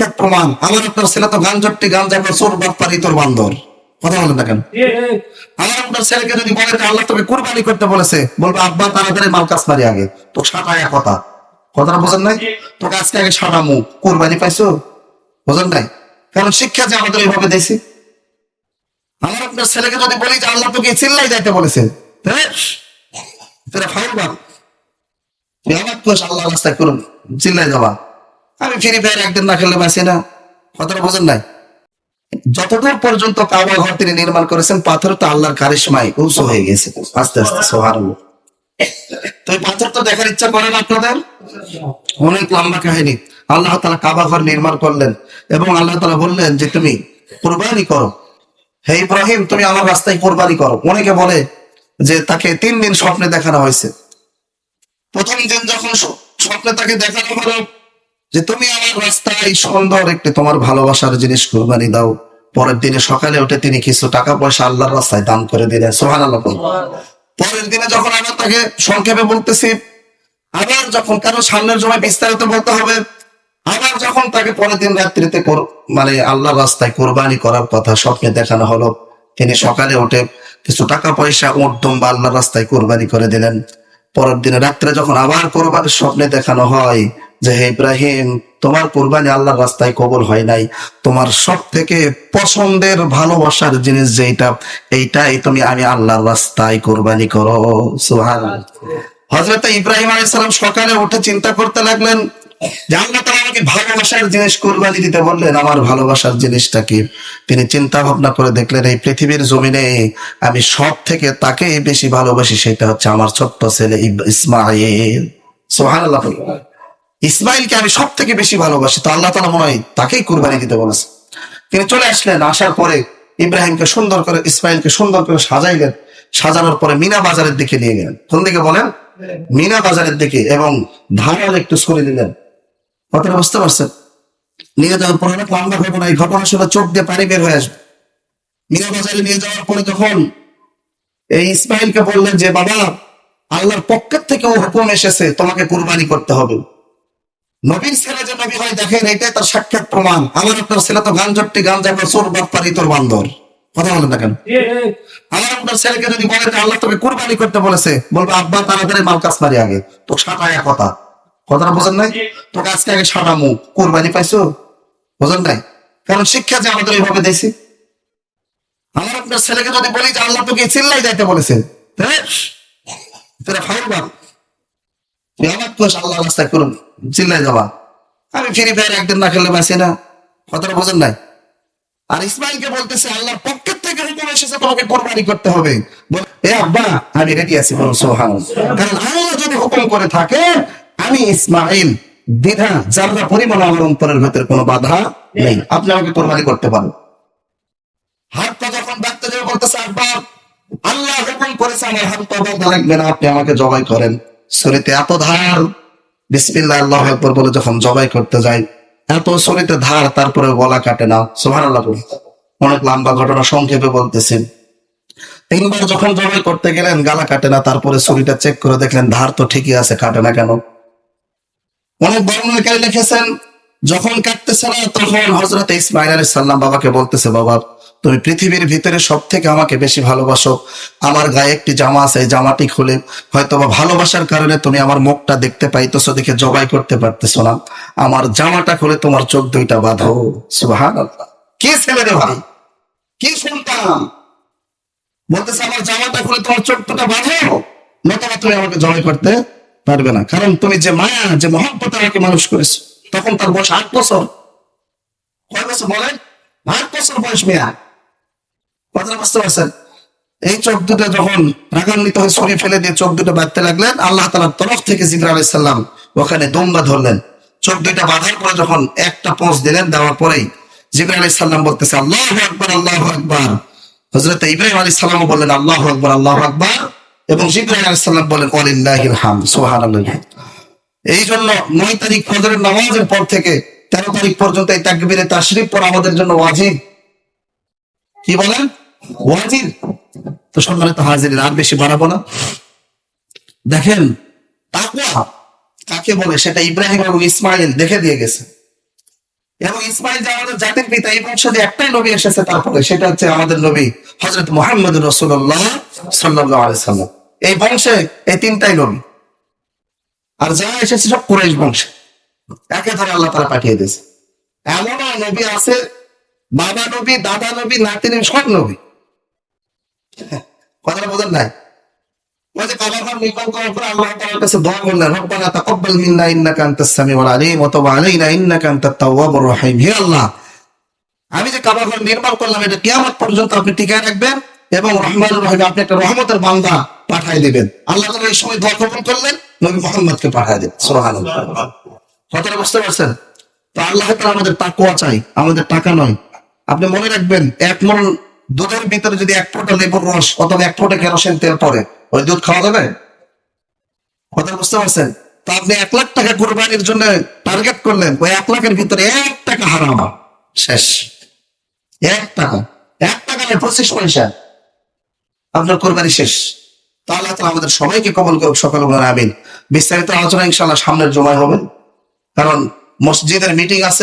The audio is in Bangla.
সাক্ষাৎ প্রমাণ। আমার আপনার ছেলে তো গান গান যাবে চোর তোর বান্দর। কথা বলেন না কেন? আমার আপনার ছেলেকে যদি বলে যে আল্লাহ তোকে কুরবানি করতে বলেছে বলবে আব্বা তাড়াতাড়ি মাল কাজ মারি আগে। তো সাটায় কথা। কথাটা বোঝেন নাই? তোকে আজকে আগে সাটামু কুরবানি পাইছো? বোঝেন নাই? কারণ শিক্ষা যে আমাদের এইভাবে দিয়েছি? আমার আপনার ছেলেকে যদি বলি যে আল্লাহ তোকে চিল্লাই যাইতে বলেছে তোরা ফাইল তুই আমার আল্লাহ রাস্তায় করুন চিল্লাই যাবা। আমি ফ্রি ফায়ার একদিন না খেললে বাঁচি না। কথাটা বোঝেন নাই? যতদূর পর্যন্ত কাবা ঘর তিনি নির্মাণ করেছেন, পাথর তো আল্লাহর কারিশমাই উঁচু হয়ে গেছে। আস্তে আস্তে সোহার তো পাথর তো দেখার ইচ্ছা করেন আপনাদের? অনেক লম্বা কাহিনী। আল্লাহ তালা কাবা ঘর নির্মাণ করলেন এবং আল্লাহ তালা বললেন যে, তুমি কোরবানি করো। হে ইব্রাহিম, তুমি আমার রাস্তায় কোরবানি করো। অনেকে বলে যে, তাকে তিন দিন স্বপ্নে দেখানো হয়েছে। প্রথম দিন যখন স্বপ্নে তাকে দেখানো হলো যে তুমি আমার রাস্তায় সুন্দর একটি তোমার ভালোবাসার জিনিস কোরবানি দাও। পরের দিনে সকালে উঠে তিনি কিছু টাকা পয়সা আল্লাহর রাস্তায় দান করে দিলেন। সোহান আল্লাহ পরের দিনে যখন আবার তাকে সংক্ষেপে বলতেছি, আবার যখন কারও সামনের সময় বিস্তারিত বলতে হবে, আবার যখন তাকে পরের দিন রাত্রিতে মানে আল্লাহর রাস্তায় কোরবানি করার কথা স্বপ্নে দেখানো হলো, তিনি সকালে উঠে কিছু টাকা পয়সা উঠদম বা আল্লাহর রাস্তায় কোরবানি করে দিলেন। পরের দিনে রাত্রে যখন আবার কোরবানির স্বপ্নে দেখানো হয় যে হে ইব্রাহিম, তোমার কোরবানি আল্লাহর রাস্তায় কবল হয় নাই। তোমার সব থেকে পছন্দের ভালোবাসার জিনিস যেটা এইটাই তুমি আমি আল্লাহর রাস্তায় কোরবানি করো। সুহান হজরত ইব্রাহিম আলাইসালাম সকালে উঠে চিন্তা করতে লাগলেন তাআলা আমাকে ভালোবাসার জিনিস কোরবানি দিতে বললেন, আমার ভালোবাসার জিনিসটা কি? তিনি চিন্তা ভাবনা করে দেখলেন, এই পৃথিবীর জমিনে আমি সব থেকে তাকে বেশি ভালোবাসি, সেটা হচ্ছে আমার ছোট্ট ছেলে ইসমাইল সোহান আল্লাহ ইসমাইলকে আমি সব থেকে বেশি ভালোবাসি। তো আল্লাহ তালা মনে হয় তাকেই কুরবানি দিতে বলেছে। তিনি চলে আসলেন, আসার পরে ইব্রাহিমকে সুন্দর করে, ইসমাইলকে সুন্দর করে সাজাইলেন। সাজানোর পরে মিনা বাজারের দিকে নিয়ে গেলেন। কোন দিকে বলেন? মিনা বাজারের দিকে এবং ধারাল একটু সরে দিলেন। কথাটা বুঝতে পারছেন? নিয়ে যাওয়ার পরে অনেক লম্বা ঘটনা, এই ঘটনা শুনে চোখ দিয়ে পানি বের হয়ে আসবে। মিনা বাজারে নিয়ে যাওয়ার পরে তখন এই ইসমাইলকে বললেন যে, বাবা, আল্লাহর পক্ষের থেকে ও হুকুম এসেছে, তোমাকে কুরবানি করতে হবে। নবীর ছেলে যে নবী হয় দেখেন এটাই তার সাক্ষাৎ প্রমাণ। আমার আপনার ছেলে তো গান জট্টি গান যাবে চোর বাটপারি তোর বান্দর। কথা বলেন না কেন? আমার আপনার ছেলেকে যদি বলে যে আল্লাহ তোকে কুরবানি করতে বলেছে বলবে আব্বা তাড়াতাড়ি মাল কাজ মারি আগে। তো সাটায় কথা। কথাটা বোঝেন নাই? তোকে আজকে আগে সাটামু কুরবানি পাইছো? বোঝেন নাই? কারণ শিক্ষা যে আমাদের এইভাবে দিয়েছি। আমার আপনার ছেলেকে যদি বলি যে আল্লাহ তোকে চিল্লাই যাইতে বলেছে তোরা ফাইল বাপ। আল্লাহ করুন চিল্লাই আমি ফ্রি ফায়ার একদিন না বাঁচি না, কথাটা বোঝেন নাই। আর ইসমাইলকে বলতেছে, আল্লাহর পক্ষের থেকে হুকুম এসেছে, তোমাকে কোরবানি করতে হবে। এ আব্বা, আমি রেডি আছি সোহান কারণ আল্লাহ যদি হুকুম করে থাকে, আমি ইসমাইল, দ্বিধা যারা পরিমাণ আমার অন্তরের ভেতরে কোনো বাধা নেই। আপনি আমাকে কোরবানি করতে পারেন। হাতটা যখন ডাকতে যাবে বলতেছে, আব্বা, আল্লাহ হুকুম করেছে, আমার হাত পা লাগবে না আপনি আমাকে জবাই করেন। শরীতে এত ধার, বিসমিল্লাহ, আল্লাহ একবার বলে যখন জবাই করতে যাই, এত শরীরে ধার, তারপরে গলা কাটে না। সোহান আল্লাহ অনেক লম্বা ঘটনা সংক্ষেপে বলতেছেন তিনবার যখন জবাই করতে গেলেন, গালা কাটে না, তারপরে শরীরটা চেক করে দেখলেন ধার তো ঠিকই আছে, কাটে না কেন? অনেক বর্ণনাকারী লিখেছেন, যখন কাটতেছে না, তখন হজরত ইসমাইল আলাইহিস সাল্লাম বাবাকে বলতেছে, বাবা তুমি পৃথিবীর ভিতরে সব থেকে আমাকে বেশি ভালোবাসো। আমার গায়ে একটি জামা আছে জামাটি খুলে হয়তো বা ভালোবাসার কারণে তুমি আমার মুখটা দেখতে পাইতেছো, দেখে জবাই করতে পারতেছো না। আমার জামাটা খুলে তোমার চোখ দুইটা বাঁধো। সুহান কি ছেলে রে ভাই? কি সন্তান? বলতেছে, আমার জামাটা খুলে তোমার চোখ দুটা বাঁধো। নতুবা তুমি আমাকে জবাই করতে পারবে না। কারণ তুমি যে মায়া, যে মহব্বত আমাকে মানুষ করেছ, তখন তার বয়স আট বছর। কয় বছর বলেন? আট বছর বয়স মেয়া। কথা বুঝতে পারছেন? এই চোখ দুটো যখন রাগান্বিত হয়ে সরিয়ে ফেলে দিয়ে চোখ দুটো বাঁধতে লাগলেন, আল্লাহ তালার তরফ থেকে জিবরা আলাইসাল্লাম ওখানে দোমবা ধরলেন। চোখ দুইটা বাঁধার পরে যখন একটা পোঁচ দিলেন, দেওয়ার পরেই জিবরা আলাইসাল্লাম বলতেছে, আল্লাহ আকবর আল্লাহ আকবর। হজরত ইব্রাহিম আলী সাল্লাম বললেন, আল্লাহ আকবর আল্লাহ আকবর। এবং জিব্রাহিম আলী সাল্লাম বলেন অলিল্লাহিল হাম সোহান এই জন্য নয় তারিখ ফজরের নামাজের পর থেকে তেরো তারিখ পর্যন্ত এই তাকবীরে তাশরিফ পর আমাদের জন্য ওয়াজিব। কি বলেন? ওয়াজিব? তো সম্মানিত হাজির আর বেশি বাড়াবো না। দেখেন, তাকওয়া কাকে বলে? সেটা ইব্রাহিম এবং ইসমাইল দেখে দিয়ে গেছে। এবং ইসমাইল যে জাতির পিতা, এই বংশে একটাই নবী এসেছে, তারপরে সেটা হচ্ছে আমাদের নবী হজরত মোহাম্মদ রসুল্লাহ সাল্লাহ সাল্লাম। এই বংশে এই তিনটাই নবী। আর যা এসেছে, সব কুরাইশ বংশে। একে ধরে আল্লাহ তারা পাঠিয়ে দিয়েছে। এমনও নবী আছে, বাবা নবী, দাদা নবী নাতিনি সব নবী। কথাটা বোঝেন নাই? আমি যে কাবা ঘর নির্মাণ করলাম, এটা পর্যন্ত আপনি টিকায় রাখবেন এবং রহমান রহিম আপনি একটা রহমতের বান্দা পাঠায় দিবেন। আল্লাহ এই সময় দোয়া করলেন, নবী কথাটা বুঝতে পারছেন? তো আল্লাহ আমাদের তাকওয়া চাই, আমাদের টাকা নয়। আপনি মনে রাখবেন, এক মন দুধের ভিতরে যদি এক ফোঁটা লেবুর রস অথবা এক ফোঁটা কেরোসিন তেল পড়ে, ওই দুধ খাওয়া যাবে? কথা বুঝতে পারছেন? তো আপনি এক লাখ টাকা কোরবানির জন্য টার্গেট করলেন, ওই এক লাখের ভিতরে এক টাকা হারাম। শেষ। এক টাকা। এক টাকা নয়, পঁচিশ পয়সা। আপনার কোরবানি শেষ। তাহলে তো আমাদের সবাইকে কবল করুক, সকল বলেন আমিন। বিস্তারিত আলোচনা ইনশাল্লাহ সামনের জমায় হবে। কারণ মসজিদের মিটিং আছে।